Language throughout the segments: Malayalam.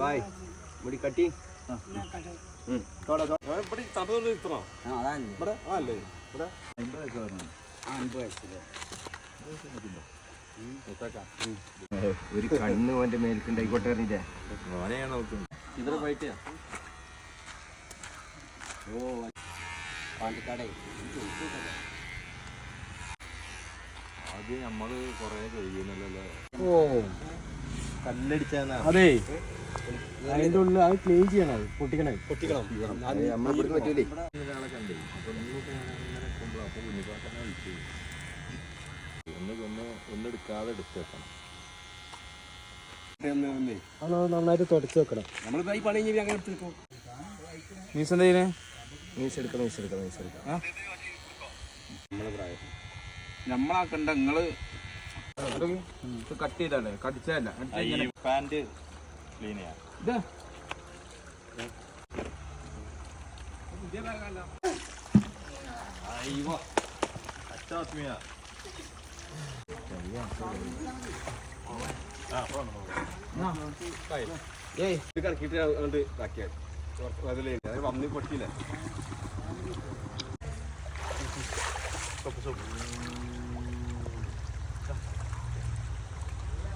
ബായ്. മുടി കട്ടി. ഒരു കണ്ണ് ഓന്റെ മേൽക്കുണ്ടായിക്കോട്ടെ അറിഞ്ഞില്ലേ ഓ പാലക്കാടേ ആദ്യം നമ്മൾ കൊറേ കഴിയുന്നല്ലോ ഓ. അതെ. അതിന്റെ ഉള്ളിൽ അത് ക്ലീൻ ചെയ്യണം അത് പൊട്ടിക്കണേ. ഒന്നെടുക്കാതെ നന്നായിട്ട് തുടച്ചു വെക്കണം. നമ്മളിപ്പോ ഈ പണി അങ്ങനെ എന്താ എടുക്കണം മീസ് എടുക്കണം മീസ് എടുക്കാം നമ്മളാക്കണ്ട നിങ്ങൾ കട്ട് ചെയ്തല്ലേ കടിച്ചതല്ല. പാന്റ് ക്ലീൻ ചെയ്യാം. ഇത് കറക്കിയിട്ട് അങ്ങോട്ട് ഇതാക്കിയാൽ അതിലേ അത് വന്ന് പൊട്ടിയില്ലേ?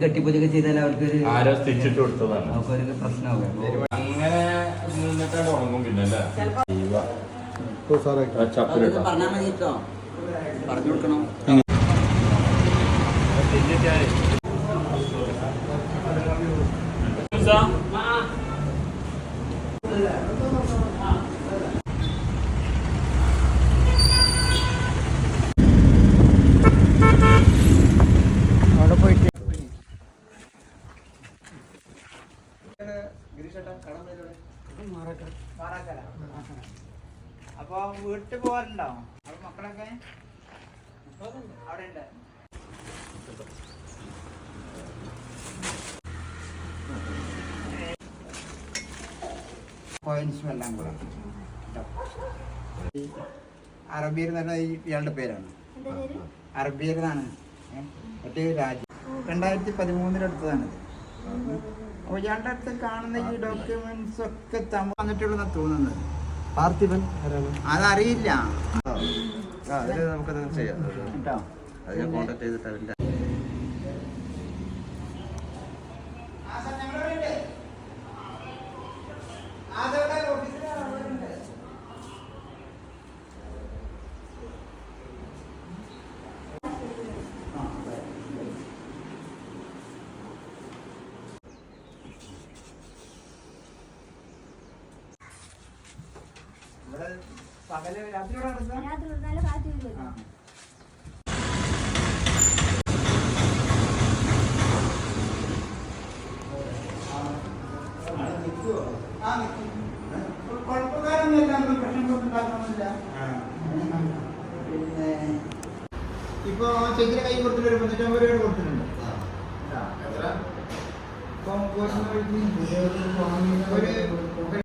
കെട്ടിപ്പൊതിയൊക്കെ ചെയ്താൽ അവർക്ക് ആരോ സ്റ്റിച്ചിട്ട് കൊടുത്തതാണ്. അവർക്കൊരു പ്രശ്നമാകും അങ്ങനെ നിന്നിട്ടാണ് ഉണങ്ങും പിന്നെ അല്ലേ ചപ്പിലിട്ടോ. പറഞ്ഞാൽ മതി കേട്ടോ പറഞ്ഞു കൊടുക്കണം അവിടെ പോയിട്ട് അപ്പൊ വീട്ടിൽ പോവാറുണ്ടോ? അവിടെ മക്കളൊക്കെ? അവിടെ ഉണ്ട്. പോയിന്റ്സും എല്ലാം കൂടെ. അറബിയിൽ എന്ന് പറഞ്ഞാൽ ഇയാളുടെ പേരാണ്. അറബിയിൽ നിന്നാണ് മറ്റേ രാജ്യം രണ്ടായിരത്തി പതിമൂന്നിലെടുത്തതാണിത് ഇയാളുടെ അടുത്ത് കാണുന്ന ഈ ഡോക്യുമെന്റ്സ് ഒക്കെ തമിഴ് വന്നിട്ടുള്ളതെന്ന് തോന്നുന്നത്. പാർത്ഥിപൻ അതറിയില്ല. നമുക്കത് ചെയ്യാം. കേട്ടോ അത് ഞാൻ കോൺടാക്ട് ചെയ്തിട്ട് അതിന്റെ ഒന്നും പ്രശ്നങ്ങളൊന്നും ഉണ്ടാക്കണമെന്നില്ല പിന്നെ ഇപ്പൊ ചെക്കിന് കൈ കൊടുത്തിട്ട് ഒരു പതിനഞ്ചമ്പത് രൂപ കൊടുത്തിട്ടുണ്ട്. ഒരു